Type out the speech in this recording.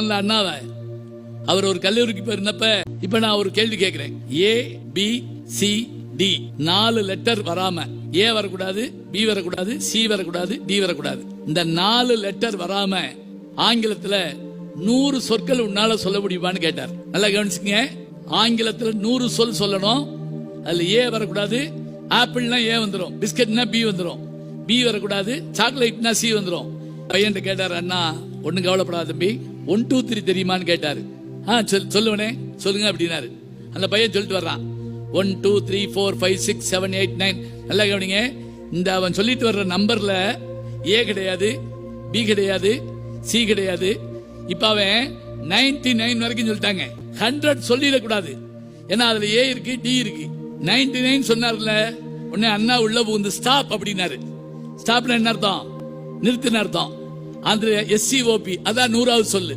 நல்ல அவர் ஒரு கல்லூரிக்கு போயிருந்தப்ப இப்ப நான் ஒரு கேள்வி கேட்கிறேன் ஏ பி சி டி நாலு லெட்டர் வராம ஏ வரக்கூடாது பி வரக்கூடாது சி வரக்கூடாது டி வரக்கூடாது. இந்த நாலு லெட்டர் வராம ஆங்கிலத்துல நூறு சொற்கள் உன்னால சொல்ல முடியுமான்னு கேட்டார். நல்லா கவனிச்சுங்க ஆங்கிலத்துல நூறு சொல் சொல்லணும். அதுல ஏ வரக்கூடாது ஆப்பிள்னா ஏ வந்துடும் பிஸ்கட்னா பி வந்துடும் பி வரக்கூடாது சாக்லேட்னா சி வந்துடும் பையன் கேட்டார் அண்ணா ஒன்னும் கவலைப்படாத தம்பி. ஒன் டூ த்ரீ தெரியுமான்னு கேட்டாரு. ஆ சொல் சொல்லுவனே சொல்லுங்க அப்படின்னாரு. அந்த பையன் சொல்லிட்டு வர்றான். One two three four five six seven eight nine நல்லா கவனிங்க. இந்த அவன் சொல்லிட்டு வர்ற நம்பர்ல ஏ கிடையாது பி கிடையாது சி கிடையாது. இப்ப அவன் நைன்டி நைன் வரைக்கும் சொல்லிட்டாங்க. ஹண்ட்ரட் சொல்லிடக்கூடாது. ஏன்னா அதுல ஏ இருக்கு டி இருக்கு. நைன்டி நைன் சொன்னார்ல உடனே அண்ணா உள்ள புகுந்து ஸ்டாப் அப்படின்னாரு. ஸ்டாப்ல என்ன அர்த்தம்? நிறுத்தின அர்த்தம். அந்த எஸ்சிஓபி அதான் நூறாவது சொல்லு.